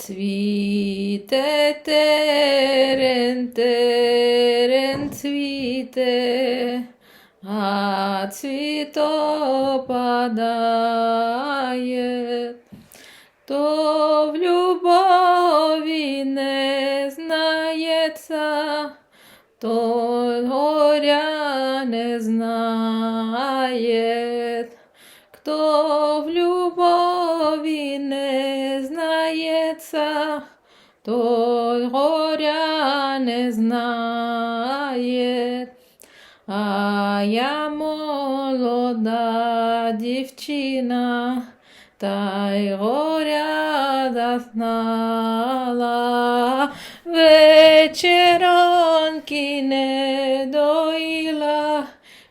Цвіте терен, терен цвіте, а цвіто падає. То в любові не знається, то горя не знає. Хто в любові не знається, то горя не знає. А я молода дівчина, та й горя зазнала, вечеронки не доїла,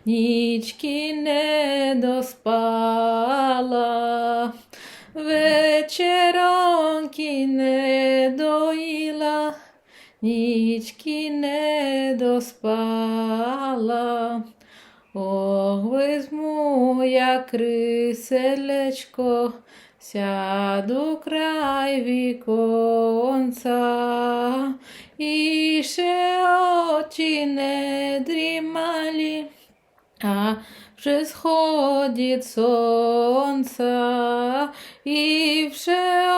нічки не доспала, вечеронки не доїла, нічки не доспала. Ох, візьму я криселечко, сяду край віконця, і ще очі не дрімалі, а вже сходить сонце, і вже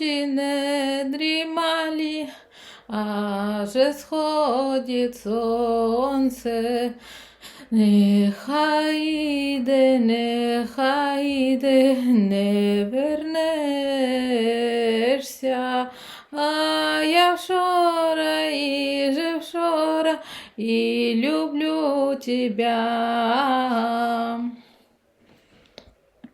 очі не дрімалі, а вже сходить сонце. Нехай іде, нехай іде, не вернешся. А я вчора і же вчора і люблю тебя.